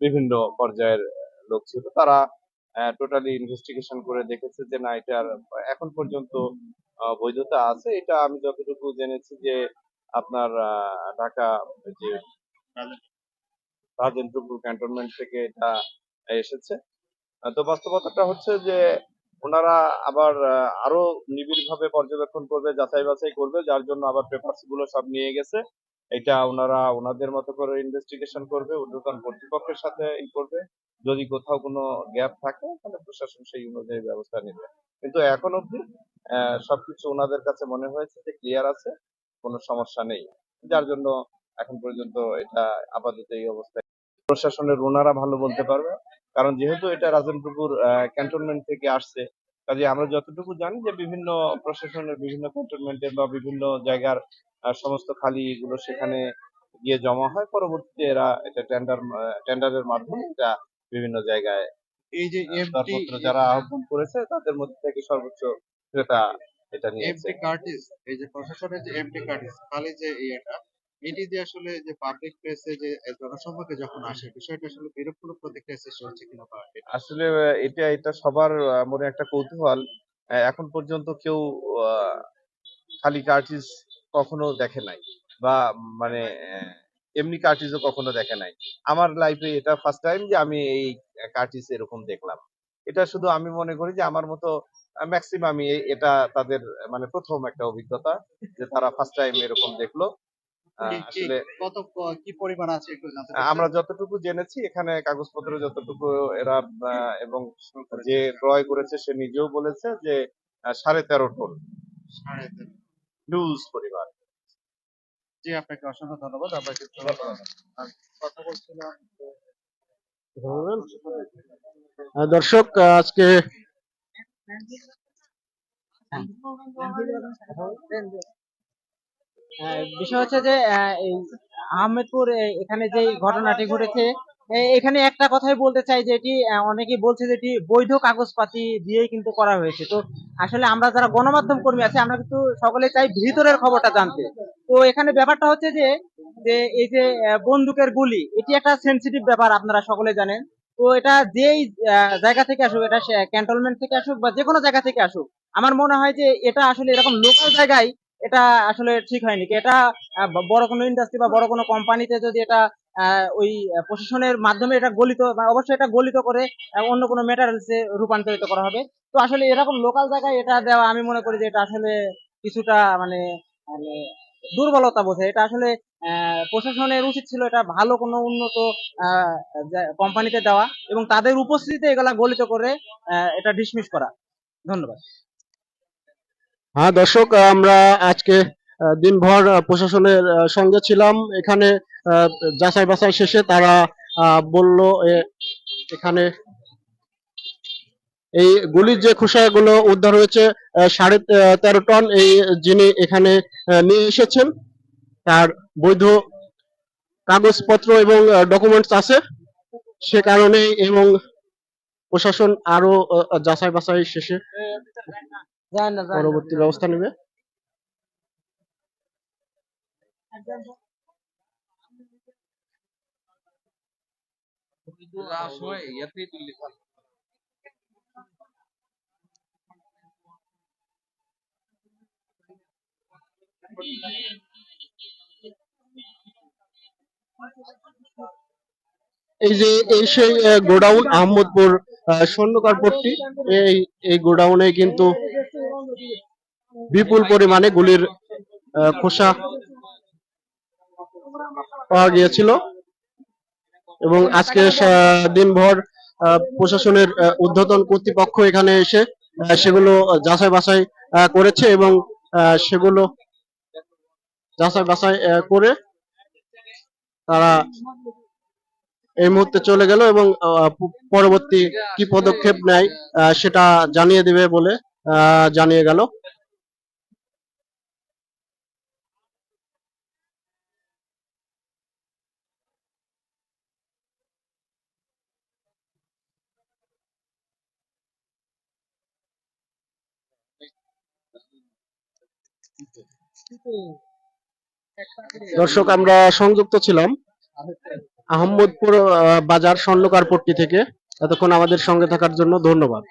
বিভিন্ন পর্যায়ের লোক ছিল। তারা টোটালি ইনভেস্টিগেশন করে দেখেছে যে না এটার এখন পর্যন্ত বৈধতা আছে। এটা আমি যতটুকু জেনেছি যে আপনার ঢাকা যে রাজেন্দ্রপুর ক্যান্টনমেন্ট থেকে এটা এসেছে। তো বাস্তবতাটা হচ্ছে যে ওনারা আবার আরও নিবিড় ভাবে পর্যবেক্ষণ করবে যাচাই বাছাই করবে, যার জন্য আবার পেপারসগুলো সব নিয়ে গেছে। এটা ওনারা ওনাদের মতো করে ইনভেস্টিগেশন করবে ঊর্ধ্বতন কর্তৃপক্ষের সাথে ই করবে। যদি কোথাও কোনো গ্যাপ থাকে তাহলে প্রশাসন সেই অনুযায়ী ব্যবস্থা নেবে। কিন্তু এখন আহ, সবকিছু ওনাদের কাছে মনে হয়েছে যে ক্লিয়ার আছে কোনো সমস্যা নেই। যার জন্য এখন পর্যন্ত এটা আপাতত এই অবস্থায়। প্রশাসনের ওনারা ভালো বলতে পারবে। কারণ যেহেতু এটা রাজেন্দ্রপুর ক্যান্টনমেন্ট থেকে আসছে কাজে আমরা যতটুকু জানি যে বিভিন্ন প্রশাসনের বিভিন্ন ক্যান্টনমেন্টের বা বিভিন্ন জায়গার সমস্ত খালি এগুলো সেখানে গিয়ে জমা হয়। পরবর্তীতে এরা এটা টেন্ডার টেন্ডারের মাধ্যমে এটা বিভিন্ন জায়গায় এই যে দরপত্র যারা আহ্বান করেছে তাদের মধ্যে থেকে সর্বোচ্চ ক্রেতা এটা নিয়েছে। এমটি কার্টিস এই যে প্রশাসনের যে এমটি কার্টিস খালি যে ইয়েটা এটি যে আসলে যে পাবলিক প্লেসে যে জনসম্মুখে যখন আসে বিষয়টা আসলে বিরূপমূলক প্রতিক্রিয়া সৃষ্টি হচ্ছে কিনা আসলে এটা এটা সবার মনে একটা কৌতূহল। এখন পর্যন্ত কেউ খালি কার্টিস কখনো দেখে নাই বা মানে এমনি কার্টিসও কখনো দেখে নাই। আমার লাইফে এটা ফার্স্ট টাইম যে আমি এই কার্টিস এরকম দেখলাম। এটা শুধু আমি মনে করি যে আমার মতো ম্যাক্সিমামই এটা তাদের মানে প্রথম একটা অভিজ্ঞতা যে তারা ফার্স্ট টাইম এরকম দেখল। আসলে কত কি পরিমাণ আছে আমরা যতটুকু জেনেছি এখানে কাগজপত্র যতটুকু এরা এবং যে ক্রয় করেছে সে নিজেও বলেছে যে সাড়ে তেরো টন। হিউজ পরিমাণ। জি আপনাকে অসংখ্য ধন্যবাদ। আপনাকে কথা বলছিলাম দর্শক আজকে আহ, বিষয় হচ্ছে যে আহ, এই আহমেদপুর এখানে যে ঘটনাটি ঘটেছে এখানে একটা কথাই বলতে চাই যে এটি আহ, অনেকেই বলছে যে এটি বৈধ কাগজপাতি দিয়েই কিন্তু করা হয়েছে। তো আসলে আমরা যারা গণমাধ্যম কর্মী আছে আমরা কিন্তু সকলে চাই ভিতরের খবরটা জানতে। তো এখানে ব্যাপারটা হচ্ছে যে যে এই যে বন্দুকের গুলি এটি একটা সেন্সিটিভ ব্যাপার আপনারা সকলে জানেন। তো এটা যেই জায়গা থেকে আসুক এটা ক্যান্টনমেন্ট থেকে আসুক বা যে কোনো জায়গা থেকে আসুক আমার মনে হয় যে এটা আসলে এরকম লোকাল জায়গায় এটা আসলে ঠিক হয়নি। এটা বড় কোনো ইন্ডাস্ট্রি বা বড় কোনো কোম্পানিতে যদি এটা ওই প্রশাসনের মাধ্যমে এটা গলিত অবশ্যই এটা গলিত করে অন্য কোনো ম্যাটারিয়ালসে রূপান্তরিত করা হবে। তো আসলে এরকম লোকাল জায়গায় এটা দেওয়া, আমি মনে করি যে এটা আসলে কিছুটা মানে মানে দুর্বলতা বোঝে এটা আসলে প্রশাসনের উচিত ছিল এটা ভালো কোনো উন্নত কোম্পানিতে দেওয়া এবং তাদের উপস্থিতিতে এগুলা গলিত করে এটা ডিসমিস করা। ধন্যবাদ। হ্যাঁ দর্শক, আমরা আজকে দিনভর প্রশাসনের সঙ্গে ছিলাম। এখানে যাচাই বাছাই শেষে তারা বলল এখানে এই গুলির যে খোসাগুলো উদ্ধার হয়েছে সাড়ে তেরো টন, এই যিনি এখানে নিয়ে এসেছেন, তার বৈধ কাগজপত্র এবং ডকুমেন্টস আছে। সে কারণে এবং প্রশাসন আরও যাচাই বাছাই শেষে যায় না এই যে এই সেই গোডাউন আহমদপুর আহ, স্বর্ণকার পট্টি এই এই গোডাউনে কিন্তু বিপুল পরিমাণে গুলির খোসা পাওয়া গিয়েছিল। এবং আজকে দিনভর প্রশাসনের ঊর্ধ্বতন কর্তৃপক্ষ এখানে এসে সেগুলো যাচাই বাছাই করেছে এবং সেগুলো যাচাই বাছাই করে তারা এই মুহূর্তে চলে গেল এবং পরবর্তী কি পদক্ষেপ নেয় সেটা জানিয়ে দিবে বলে জানিয়ে গেল। দর্শক আমরা সংযুক্ত ছিলাম আহমদপুর আহ, বাজার স্বর্ণকারপট্টি থেকে। এতক্ষণ আমাদের সঙ্গে থাকার জন্য ধন্যবাদ।